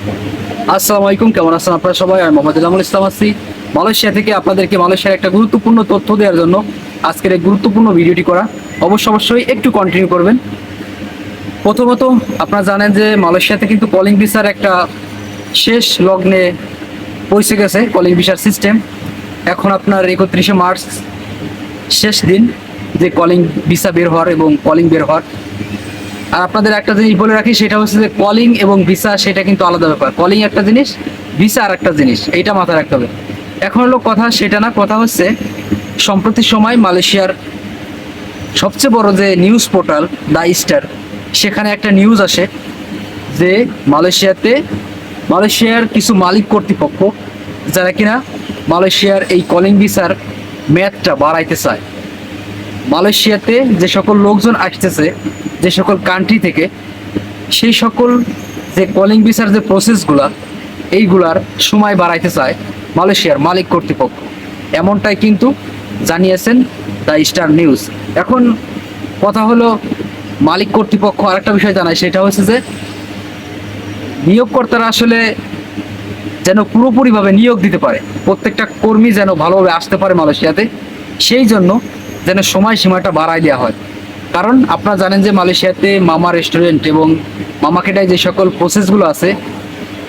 আসসালামু আলাইকুম, কেমন আছেন আপনারা সবাই? আমি মোহাম্মদ ইলামুল ইসলাম আসছি মালয়েশিয়া থেকে আপনাদেরকে মালয়েশিয়ার একটা গুরুত্বপূর্ণ তথ্য দেওয়ার জন্য আজকের এই গুরুত্বপূর্ণ ভিডিওটি করা। অবশ্য অবশ্যই একটু কন্টিনিউ করবেন। প্রথমত, আপনারা জানেন যে মালয়েশিয়াতে কিন্তু কলিং ভিসার একটা শেষ লগ্নে পৌঁছে গেছে কলিং ভিসার সিস্টেম এখন আপনার একত্রিশে মার্চ, শেষ দিন যে কলিং ভিসা বের হওয়ার এবং কলিং বের হওয়ার। আর আপনাদের একটা জিনিস বলে রাখি, সেটা হচ্ছে যে কলিং এবং ভিসা সেটা কিন্তু আলাদা ব্যাপার। কলিং একটা জিনিস ভিসা আর একটা জিনিস, এইটা মাথায় রাখতে হবে। এখন হলো কথা সেটা না, কথা হচ্ছে সম্প্রতি সময় মালয়েশিয়ার সবচেয়ে বড় যে নিউজ পোর্টাল দ্য স্টার সেখানে একটা নিউজ আসে যে মালয়েশিয়াতে, মালয়েশিয়ার কিছু মালিক কর্তৃপক্ষ যারা কিনা মালয়েশিয়ার এই কলিং ভিসার মেয়াদটা বাড়াইতে চায়। মালয়েশিয়াতে যে সকল লোকজন আসতেছে যে সকল কান্ট্রি থেকে, সেই সকল যে কলিং ভিসার যে প্রসেসগুলা এইগুলার সময় বাড়াইতে চায় মালয়েশিয়ার মালিক কর্তৃপক্ষ। এমনটাই কিন্তু জানিয়েছেন দ্য স্টার নিউজ। এখন কথা হলো, মালিক কর্তৃপক্ষ আরেকটা বিষয় জানায়, সেটা হচ্ছে যে, নিয়োগকর্তারা আসলে যেন পুরোপুরিভাবে নিয়োগ দিতে পারে, প্রত্যেকটা কর্মী যেন ভালোভাবে আসতে পারে মালয়েশিয়াতে, সেই জন্য যেন সময়সীমাটা বাড়ায় দেওয়া হয়। কারণ আপনারা জানেন যে মালয়েশিয়াতে মামা রেস্টুরেন্ট এবং মামাকেটায় যে সকল প্রসেসগুলো আছে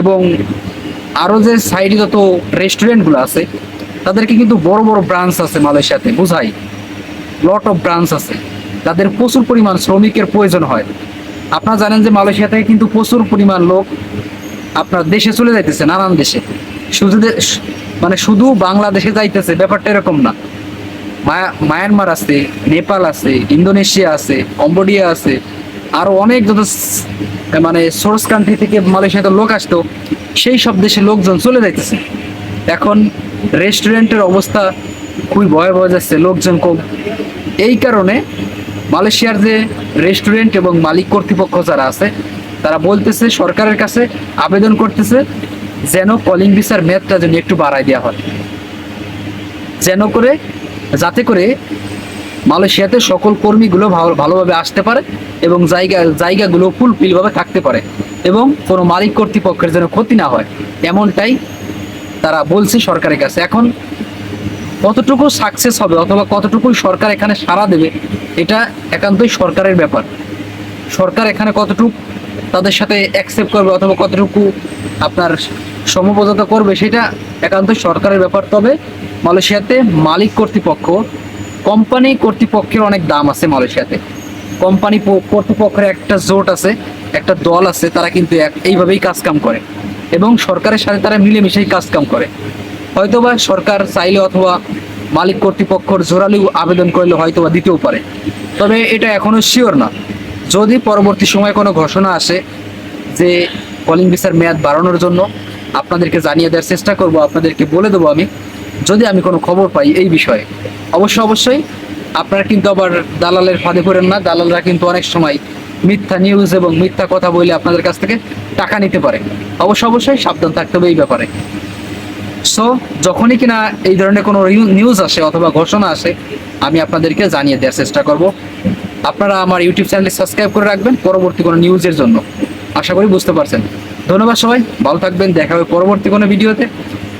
এবং আরও যে সাইডে যত রেস্টুরেন্টগুলো আছে, তাদেরকে কিন্তু বড় বড় ব্রাঞ্চ আছে মালয়েশিয়াতে, বুঝাই। লট অফ ব্রাঞ্চ আছে। তাদের প্রচুর পরিমাণ শ্রমিকের প্রয়োজন হয়। আপনারা জানেন যে মালয়েশিয়া থেকে কিন্তু প্রচুর পরিমাণ লোক আপনার দেশে চলে যাইতেছে, নানান দেশে। শুধু মানে শুধু বাংলাদেশে যাইতেছে, ব্যাপারটা এরকম না। মায়ানমার আছে, নেপাল আছে, ইন্দোনেশিয়া আছে, কম্বোডিয়া আছে, আরও অনেক যত মানে সোর্স কান্ট্রি থেকে মালয়েশিয়াতে লোক আসতো, সেই সব দেশে লোকজন চলে যাইতেছে। এখন রেস্টুরেন্টের অবস্থা খুবই ভয়াবহ যাচ্ছে, লোকজন কম এই কারণে মালয়েশিয়ার যে রেস্টুরেন্ট এবং মালিক কর্তৃপক্ষ যারা আছে, তারা বলতেছে সরকারের কাছে আবেদন করতেছে যেন কলিং ভিসার মেয়াদটা যেন একটু বাড়ায় দেওয়া হয়। যেন করে যাতে করে মালয়েশিয়াতে সকল কর্মীগুলো ভালো, ভালোভাবে আসতে পারে এবং জায়গা, জায়গাগুলো ফুলফিলভাবে থাকতে পারে এবং কোনো মালিক কর্তৃপক্ষের যেন ক্ষতি না হয়, এমনটাই তারা বলছে সরকারের কাছে। এখন কতটুকু সাকসেস হবে অথবা কতটুকু সরকার এখানে সাড়া দেবে, এটা একান্তই সরকারের ব্যাপার। সরকার এখানে কতটুকু তাদের সাথে অ্যাকসেপ্ট করবে অথবা কতটুকু আপনার সমপদতা করবে, সেটা একান্তই সরকারের ব্যাপার। তবে মালয়েশিয়াতে মালিক কর্তৃপক্ষ, কোম্পানি কর্তৃপক্ষের অনেক দাম আছে মালয়েশিয়াতে। কোম্পানি কর্তৃপক্ষের একটা জোট আছে, একটা দল আছে, তারা কিন্তু এইভাবেই কাজ কাম করে। এবং সরকারের সাথে তারা মিলেমিশেই কাজ কাম করে। হয়তোবা সরকার চাইলে অথবা মালিক কর্তৃপক্ষর জোরালি আবেদন করলে হয়তোবা দিতেও পারে। তবে এটা এখনও শিওর না। যদি পরবর্তী সময়ে কোনো ঘোষণা আসে যে কলিং ভিসার মেয়াদ বাড়ানোর জন্য, আপনাদেরকে জানিয়ে দেওয়ার চেষ্টা করব, আপনাদেরকে বলে দেবো আমি। যদি আমি কোনো খবর পাই এই বিষয়ে, অবশ্য অবশ্যই আপনারা কিন্তু আবার দালালের ফাঁদে পড়েন না, দালালরা কিন্তু অনেক সময় মিথ্যা নিউজ এবং মিথ্যা কথা বলে আপনাদের কাছ থেকে টাকা নিতে পারে। অবশ্য অবশ্যই সাবধান থাকতে হবে এই ব্যাপারে। সো যখনই কিনা এই ধরনের কোনো নিউজ আসে অথবা ঘোষণা আসে, আমি আপনাদেরকে জানিয়ে দেওয়ার চেষ্টা করব। আপনারা আমার ইউটিউব চ্যানেলে সাবস্ক্রাইব করে রাখবেন পরবর্তী কোনো নিউজের জন্য। আশা করি বুঝতে পারছেন। ধন্যবাদ সবাই, ভালো থাকবেন, দেখা হবে পরবর্তী কোনো ভিডিওতে